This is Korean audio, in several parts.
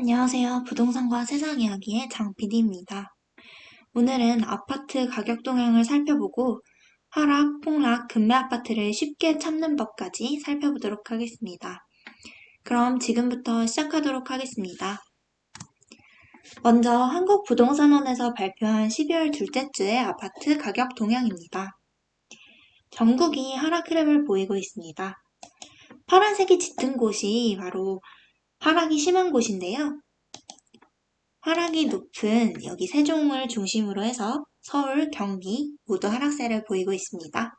안녕하세요. 부동산과 세상 이야기의 장 PD입니다. 오늘은 아파트 가격 동향을 살펴보고 하락, 폭락, 급매 아파트를 쉽게 찾는 법까지 살펴보도록 하겠습니다. 그럼 지금부터 시작하도록 하겠습니다. 먼저 한국부동산원에서 발표한 12월 둘째 주의 아파트 가격 동향입니다. 전국이 하락 흐름을 보이고 있습니다. 파란색이 짙은 곳이 바로 하락이 심한 곳인데요. 하락이 높은 여기 세종을 중심으로 해서 서울, 경기 모두 하락세를 보이고 있습니다.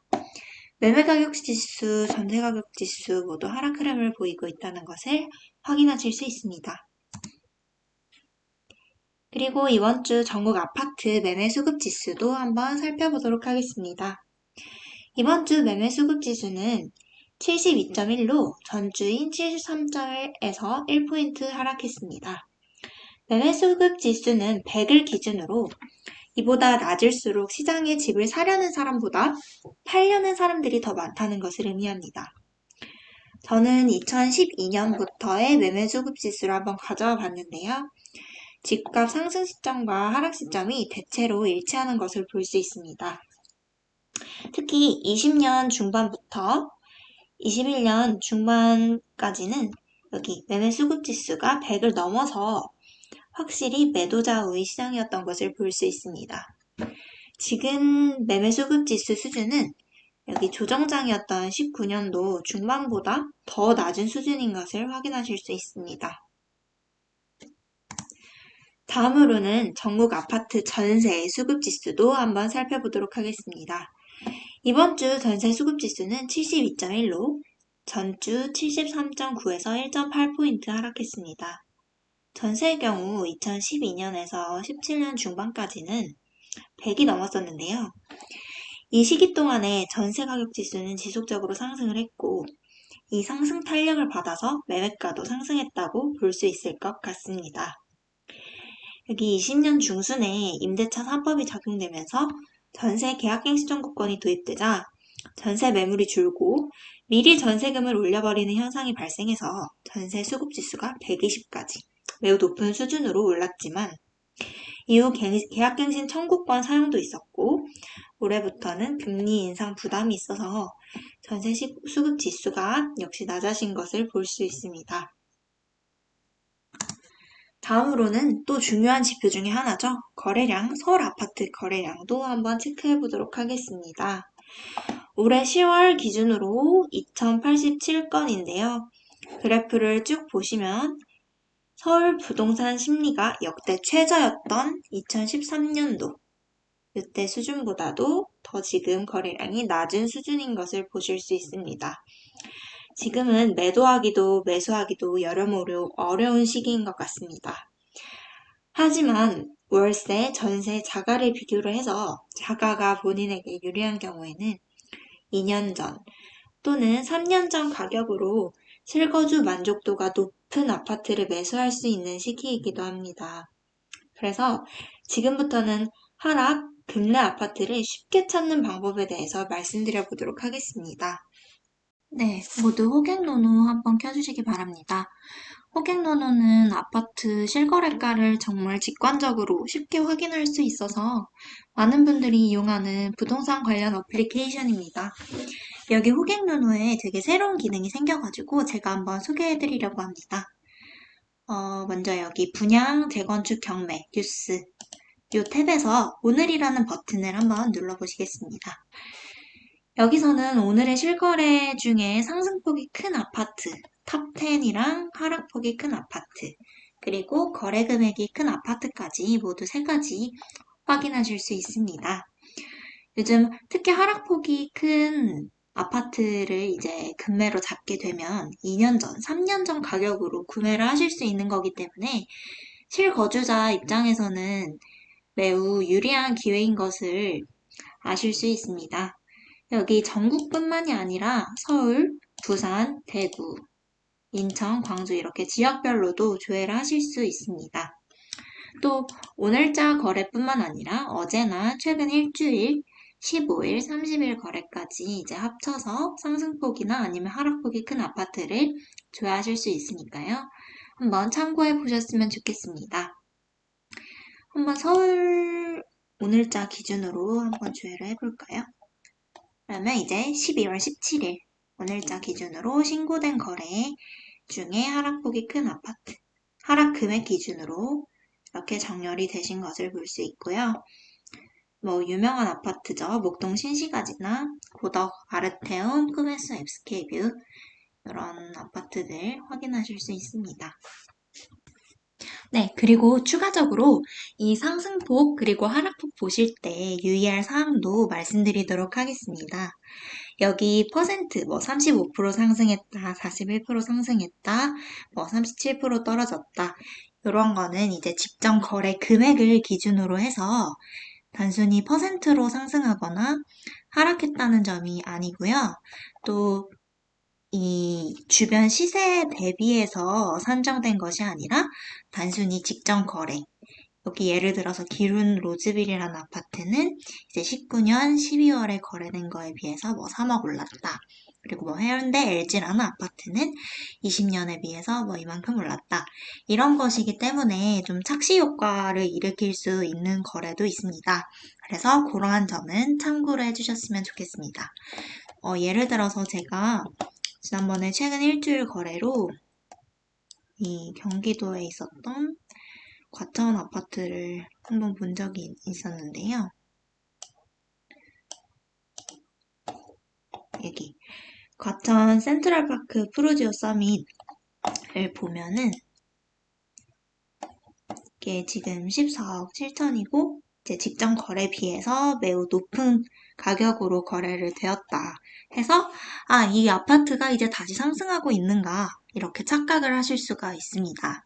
매매가격 지수, 전세가격 지수 모두 하락 흐름을 보이고 있다는 것을 확인하실 수 있습니다. 그리고 이번 주 전국 아파트 매매 수급 지수도 한번 살펴보도록 하겠습니다. 이번 주 매매 수급 지수는 72.1로 전주인 73.1에서 1포인트 하락했습니다. 매매 수급 지수는 100을 기준으로 이보다 낮을수록 시장에 집을 사려는 사람보다 팔려는 사람들이 더 많다는 것을 의미합니다. 저는 2012년부터의 매매 수급 지수를 한번 가져와 봤는데요. 집값 상승 시점과 하락 시점이 대체로 일치하는 것을 볼 수 있습니다. 특히 20년 중반부터 21년 중반까지는 여기 매매 수급 지수가 100을 넘어서 확실히 매도자 우위 시장이었던 것을 볼 수 있습니다. 지금 매매 수급 지수 수준은 여기 조정장이었던 19년도 중반보다 더 낮은 수준인 것을 확인하실 수 있습니다. 다음으로는 전국 아파트 전세 수급 지수도 한번 살펴보도록 하겠습니다. 이번 주 전세 수급 지수는 72.1로 전주 73.9에서 1.8포인트 하락했습니다. 전세의 경우 2012년에서 17년 중반까지는 100이 넘었었는데요. 이 시기 동안에 전세 가격 지수는 지속적으로 상승을 했고 이 상승 탄력을 받아서 매매가도 상승했다고 볼 수 있을 것 같습니다. 여기 20년 중순에 임대차 3법이 적용되면서 전세 계약갱 시정국권이 도입되자 전세 매물이 줄고 미리 전세금을 올려버리는 현상이 발생해서 전세 수급 지수가 120까지 매우 높은 수준으로 올랐지만 이후 계약갱신 청구권 사용도 있었고 올해부터는 금리 인상 부담이 있어서 전세 수급 지수가 역시 낮아진 것을 볼 수 있습니다. 다음으로는 또 중요한 지표 중에 하나죠. 거래량, 서울 아파트 거래량도 한번 체크해 보도록 하겠습니다. 올해 10월 기준으로 2087건인데요. 그래프를 쭉 보시면 서울 부동산 심리가 역대 최저였던 2013년도 이때 수준보다도 더 지금 거래량이 낮은 수준인 것을 보실 수 있습니다. 지금은 매도하기도 매수하기도 여러모로 어려운 시기인 것 같습니다. 하지만 월세, 전세, 자가를 비교를 해서 자가가 본인에게 유리한 경우에는 2년 전 또는 3년 전 가격으로 실거주 만족도가 높은 아파트를 매수할 수 있는 시기이기도 합니다. 그래서 지금부터는 하락, 급내 아파트를 쉽게 찾는 방법에 대해서 말씀드려 보도록 하겠습니다. 네, 모두 호갱노노 한번 켜주시기 바랍니다. 호갱노노는 아파트 실거래가를 정말 직관적으로 쉽게 확인할 수 있어서 많은 분들이 이용하는 부동산 관련 어플리케이션입니다. 여기 호갱노노에 되게 새로운 기능이 생겨가지고 제가 한번 소개해드리려고 합니다. 어, 먼저 여기 분양, 재건축, 경매, 뉴스 이 탭에서 오늘이라는 버튼을 한번 눌러보시겠습니다. 여기서는 오늘의 실거래 중에 상승폭이 큰 아파트, 탑 10이랑 하락폭이 큰 아파트, 그리고 거래 금액이 큰 아파트까지 모두 세 가지 확인하실 수 있습니다. 요즘 특히 하락폭이 큰 아파트를 이제 금매로 잡게 되면 2년 전, 3년 전 가격으로 구매를 하실 수 있는 거기 때문에 실거주자 입장에서는 매우 유리한 기회인 것을 아실 수 있습니다. 여기 전국뿐만이 아니라 서울, 부산, 대구, 인천, 광주 이렇게 지역별로도 조회를 하실 수 있습니다. 또 오늘자 거래뿐만 아니라 어제나 최근 일주일 15일, 30일 거래까지 이제 합쳐서 상승폭이나 아니면 하락폭이 큰 아파트를 조회하실 수 있으니까요. 한번 참고해 보셨으면 좋겠습니다. 한번 서울 오늘자 기준으로 한번 조회를 해볼까요? 그러면 이제 12월 17일 오늘자 기준으로 신고된 거래 중에 하락폭이 큰 아파트, 하락 금액 기준으로 이렇게 정렬이 되신 것을 볼 수 있고요. 뭐 유명한 아파트죠. 목동 신시가지나 고덕, 아르테움, 꿈에스 앱스케이뷰 이런 아파트들 확인하실 수 있습니다. 네, 그리고 추가적으로 이 상승폭 그리고 하락폭 보실 때 유의할 사항도 말씀드리도록 하겠습니다. 여기 퍼센트 뭐 35% 상승했다, 41% 상승했다, 뭐 37% 떨어졌다. 이런 거는 이제 직전 거래 금액을 기준으로 해서 단순히 퍼센트로 상승하거나 하락했다는 점이 아니고요. 또 이 주변 시세에 대비해서 산정된 것이 아니라 단순히 직전 거래. 여기 예를 들어서 기룬 로즈빌이라는 아파트는 이제 19년 12월에 거래된 거에 비해서 뭐 3억 올랐다. 그리고 뭐 해운대 LG라는 아파트는 20년에 비해서 뭐 이만큼 올랐다. 이런 것이기 때문에 좀 착시 효과를 일으킬 수 있는 거래도 있습니다. 그래서 그러한 점은 참고를 해주셨으면 좋겠습니다. 어, 예를 들어서 제가 지난번에 최근 일주일 거래로 이 경기도에 있었던 과천 아파트를 한번 본 적이 있었는데요. 여기 과천 센트럴파크 프로지오 서밋을 보면은 이게 지금 14억 7천이고 이제 직전 거래 비해서 매우 높은 가격으로 거래를 되었다. 해서 아, 이 아파트가 이제 다시 상승하고 있는가? 이렇게 착각을 하실 수가 있습니다.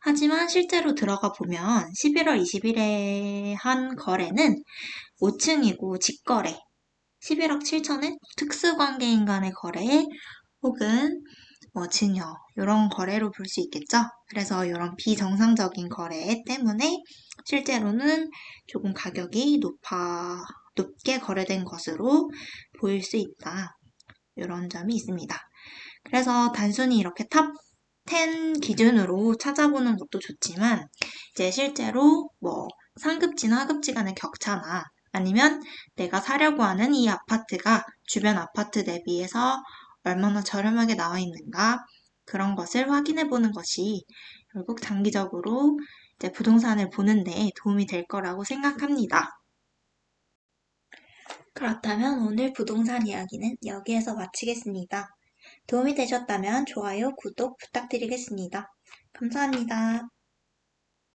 하지만 실제로 들어가 보면 11월 20일에 한 거래는 5층이고 직거래. 11억 7천은 특수관계인 간의 거래 혹은 뭐 증여 이런 거래로 볼 수 있겠죠. 그래서 이런 비정상적인 거래 때문에 실제로는 조금 가격이 높아 높게 거래된 것으로 보일 수 있다. 이런 점이 있습니다. 그래서 단순히 이렇게 탑 10 기준으로 찾아보는 것도 좋지만 이제 실제로 뭐 상급지나 하급지 간의 격차나 아니면 내가 사려고 하는 이 아파트가 주변 아파트 대비해서 얼마나 저렴하게 나와 있는가 그런 것을 확인해 보는 것이 결국 장기적으로 이제 부동산을 보는데 도움이 될 거라고 생각합니다. 그렇다면 오늘 부동산 이야기는 여기에서 마치겠습니다. 도움이 되셨다면 좋아요, 구독 부탁드리겠습니다. 감사합니다.